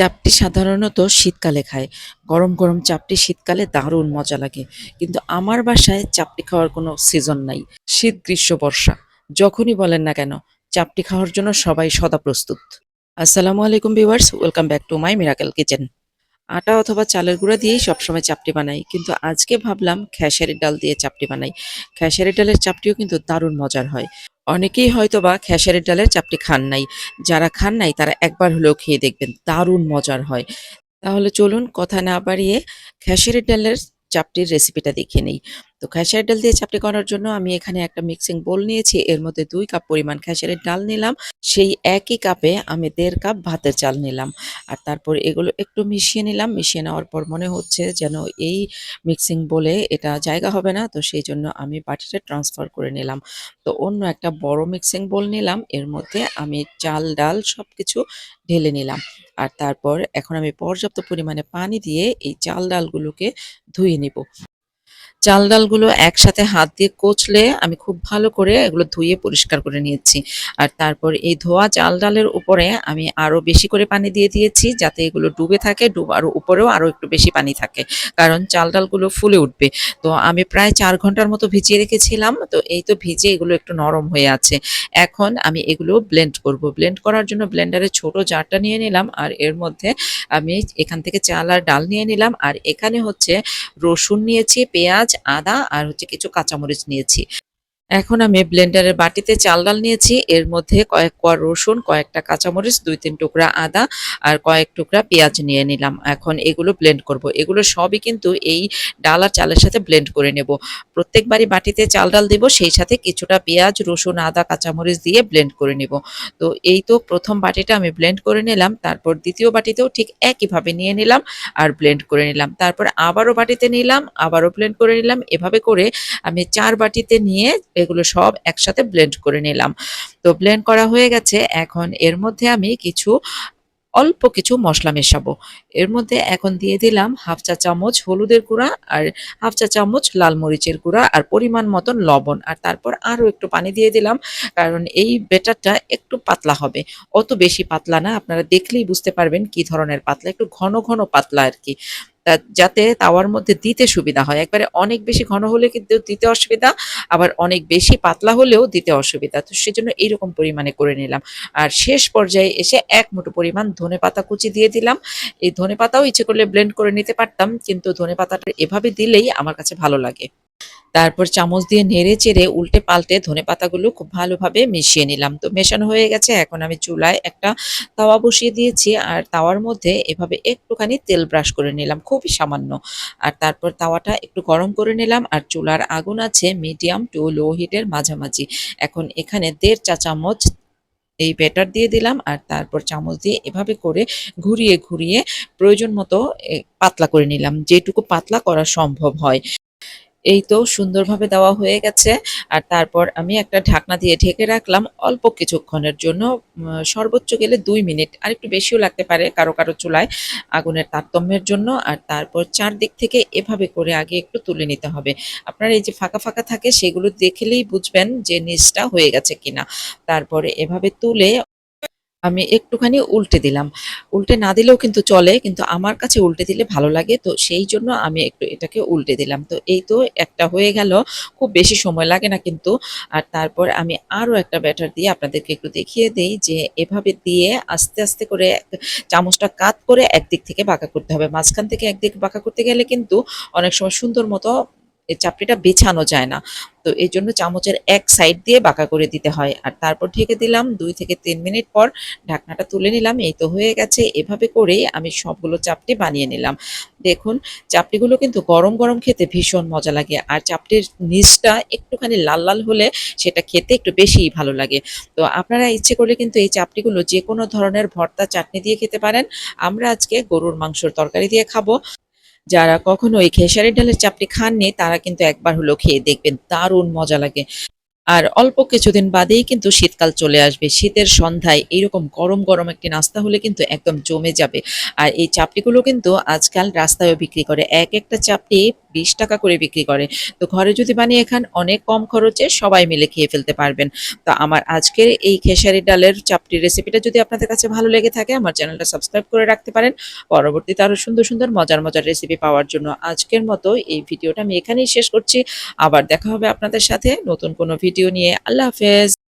চাপটি সাধারণত শীতকালে খায়। গরম গরম চাপটি শীতকালে দারুণ মজা লাগে। কিন্তু আমার বাসায় চাপটি খাওয়ার কোনো সিজন নাই। শীত, গ্রীষ্ম, বর্ষা, যখনই বলেন না কেন, চাপটি খাওয়ার জন্য সবাই সদা প্রস্তুত। আসসালামু আলাইকুম viewers welcome back to my miracle kitchen আটা অথবা চালের গুঁড়া দিয়েই সবসময় চাপটি বানাই। কিন্তু আজকে ভাবলাম খেসারির ডাল দিয়ে চাপটি বানাই। খেসারির ডালের চাপটিও কিন্তু দারুণ মজার হয়। অনেকেই হয়তো বা খেসারির ডালের চাপটি খান নাই। যারা খান নাই, তারা একবার হলেও খেয়ে দেখবেন, দারুণ মজার হয়। তাহলে চলুন কথা না বাড়িয়ে খেসারির ডালের চাপটির রেসিপিটা দেখে নেই। তো খেসারির ডাল দিয়ে চাপটি করার জন্য আমি এখানে একটা মিক্সিং বোল নিয়েছি। এর মধ্যে দুই কাপ পরিমাণ খেসারির ডাল নিলাম। সেই একই কাপে আমি দেড় কাপ ভাতের চাল নিলাম। আর তারপর এগুলো একটু মিশিয়ে নিলাম। মিশিয়ে নেওয়ার পর মনে হচ্ছে যেন এই মিক্সিং বলে এটা জায়গা হবে না। তো সেই জন্য আমি বাটিটা ট্রান্সফার করে নিলাম। তো অন্য একটা বড় মিক্সিং বোল নিলাম। এর মধ্যে আমি চাল, ডাল সব কিছু ঢেলে নিলাম। আর তারপর এখন আমি পর্যাপ্ত পরিমাণে পানি দিয়ে এই চাল, ডালগুলোকে ধুয়ে নিব। চাল ডালগুলো একসাথে হাত দিয়ে কোচলে আমি খুব ভালো করে এগুলো ধুয়ে পরিষ্কার করে নিয়েছি। আর তারপর এই ধোয়া চাল ডালের উপরে আমি আরও বেশি করে পানি দিয়ে দিয়েছি যাতে এগুলো ডুবে থাকে ডুবার উপরেও আরও একটু বেশি পানি থাকে, কারণ চাল ডালগুলো ফুলে উঠবে। তো আমি প্রায় চার ঘণ্টার মতো ভিজিয়ে রেখেছিলাম, তো এই তো ভিজে এগুলো একটু নরম হয়ে আছে। এখন আমি এগুলো ব্লেন্ড করব। ব্লেন্ড করার জন্য ব্লেন্ডারে ছোট জারটা নিয়ে নিলাম, আর এর মধ্যে আমি এখান থেকে চাল আর ডাল নিয়ে নিলাম, আর এখানে হচ্ছে রসুন নিয়েছি, পেঁয়াজ আদা আর হচ্ছে কিছু কাঁচামরিচ নিয়েছি। এখন আমি ব্লেন্ডারের বাটিতে চাল ডাল নিয়েছি। এর মধ্যে কয়েক কোয়া রসুন, কয়েকটা কাঁচামরিচ দুই তিন টুকরা আদা আর কয়েক টুকরা পেঁয়াজ নিয়ে নিলাম। এখন এগুলো ব্লেন্ড করব। এগুলো সবই কিন্তু এই ডাল আর চালের সাথে ব্লেন্ড করে নেব। প্রত্যেকবারই বাটিতে চাল ডাল দেব, সেই সাথে কিছুটা পেঁয়াজ, রসুন, আদা, কাঁচামরিচ দিয়ে ব্লেন্ড করে নেব। তো এই তো প্রথম বাটিটা আমি ব্লেন্ড করে নিলাম। তারপর দ্বিতীয় বাটিতেও ঠিক একইভাবে নিয়ে নিলাম আর ব্লেন্ড করে নিলাম। তারপর আবারও বাটিতে নিলাম, আবারও ব্লেন্ড করে নিলাম। এভাবে করে আমি চার বাটিতে নিয়ে এগুলো সব একসাথে ব্লেন্ড করে নিলাম। তো ব্লেন্ড করা হয়ে গেছে। এখন এর মধ্যে আমি কিছু, অল্প কিছু মশলা মেশাবো। এর মধ্যে এখন দিয়ে দিলাম হাফ চা চামচ হলুদের গুঁড়া আর হাফ চা চামচ লাল মরিচের গুঁড়া আর পরিমাণ মতন লবণ। আর তারপর আরও একটু পানি দিয়ে দিলাম, কারণ এই বেটারটা একটু পাতলা হবে। অত বেশি পাতলা না, আপনারা দেখলেই বুঝতে পারবেন কি ধরনের পাতলা, একটু ঘন ঘন পাতলা আর কি। যাতে তাওয়ার মধ্যে দিতে সুবিধা হয়। একবারে অনেক বেশি ঘন হলে কিন্তু দিতে অসুবিধা, আবার অনেক বেশি পাতলা হলেও দিতে অসুবিধা। তো সেজন্য এইরকম পরিমাণে করে নিলাম। আর শেষ পর্যায়ে এসে এক মুঠো পরিমাণ ধনে পাতা কুচি দিয়ে দিলাম। এই ধনে পাতাও ইচ্ছে করলে ব্লেন্ড করে নিতে পারতাম, কিন্তু ধনে পাতাটা এভাবে দিলেই আমার কাছে ভালো লাগে। তারপর চামচ দিয়ে নেড়ে চেড়ে উল্টে পাল্টে ধনে পাতাগুলো খুব ভালোভাবে মিশিয়ে নিলাম। তো মেশানো হয়ে গেছে, এখন আমি চুলায় একটা তাওয়া বসিয়ে দিয়েছি আর তাওয়ার মধ্যে এভাবে একটুখানি তেল ব্রাশ করে নিলাম, খুবই সামান্য। আর তারপর তাওয়াটা একটু গরম করে নিলাম আর চুলার আগুন আছে মিডিয়াম টু লো হিটের মাঝামাঝি। এখন এখানে দেড় চা চামচ এই ব্যাটার দিয়ে দিলাম আর তারপর চামচ দিয়ে এভাবে করে ঘুরিয়ে ঘুরিয়ে প্রয়োজন মতো পাতলা করে নিলাম, যেটুকু পাতলা করা সম্ভব হয়। এই তো সুন্দরভাবে দেওয়া হয়ে গেছে। আর তারপর আমি একটা ঢাকনা দিয়ে ঢেকে রাখলাম অল্প কিছুক্ষণের জন্য। সর্বোচ্চ গেলে দুই মিনিট, আর একটু বেশিও লাগতে পারে কারও কারও চুলায় আগুনের তারতম্যের জন্য। আর তারপর চারদিক থেকে এভাবে করে আগে একটু তুলে নিতে হবে। আপনার এই যে ফাঁকা ফাঁকা থাকে সেগুলো দেখলেই বুঝবেন যে নিচটা হয়ে গেছে কিনা। তারপরে এভাবে তুলে আমি একটুখানি উল্টে দিলাম। উল্টে না দিলেও কিন্তু চলে, কিন্তু আমার কাছে উল্টে দিলে ভালো লাগে, তো সেই জন্য আমি একটু এটাকে উল্টে দিলাম। তো এই তো একটা হয়ে গেল, খুব বেশি সময় লাগে না কিন্তু। আর তারপর আমি আরও একটা ব্যাটার দিয়ে আপনাদেরকে একটু দেখিয়ে দেই যে, এভাবে দিয়ে আস্তে আস্তে করে চামচটা কাত করে একদিক থেকে বাঁকা করতে হবে। মাঝখান থেকে একদিক বাঁকা করতে গেলে কিন্তু অনেক সময় সুন্দর মতো এই চাপড়িটা বেছানো যায় না। তো এই জন্য চামচের এক সাইড দিয়ে বাঁকা করে দিতে হয়। আর তারপর ঢেকে দিলাম দুই থেকে তিন মিনিট পর ঢাকনাটা তুলে নিলাম, এই তো হয়ে গেছে। এভাবে করেই আমি সবগুলো চাপটি বানিয়ে নিলাম। দেখুন চাপটিগুলো কিন্তু গরম গরম খেতে ভীষণ মজা লাগে। আর চাপটির নিচটা একটুখানি লাল লাল হলে সেটা খেতে একটু বেশিই ভালো লাগে। তো আপনারা ইচ্ছে করলে কিন্তু এই চাপটিগুলো যে কোনো ধরনের ভর্তা চাটনি দিয়ে খেতে পারেন। আমরা আজকে গরুর মাংসর তরকারি দিয়ে খাব। যারা কখনো এই খেসারি ডালের চাপটি খাননি, তারা কিন্তু একবার হলো খেয়ে দেখবেন। দারুণ মজা লাগে। আর অল্প কিছুদিন বাদেই কিন্তু শীতকাল চলে আসবে। শীতের সন্ধ্যায় এইরকম গরম গরম একটি নাস্তা হলে কিন্তু একদম জমে যাবে। আর এই চাপটিগুলো কিন্তু আজকাল রাস্তায়ও বিক্রি করে। এক একটা চাপটি বিশ টাকা করে বিক্রি করে। তো ঘরে যদি বানিয়ে খান, অনেক কম খরচে সবাই মিলে খেয়ে ফেলতে পারবেন। তো আমার আজকের এই খেসারি ডালের চাপটির রেসিপিটা যদি আপনাদের কাছে ভালো লেগে থাকে, আমার চ্যানেলটা সাবস্ক্রাইব করে রাখতে পারেন। পরবর্তীতে আরও সুন্দর সুন্দর মজার মজার রেসিপি পাওয়ার জন্য আজকের মতো এই ভিডিওটা আমি এখানেই শেষ করছি। আবার দেখা হবে আপনাদের সাথে নতুন কোনো ভিডিও নিয়ে আল্লাহ হাফেজ।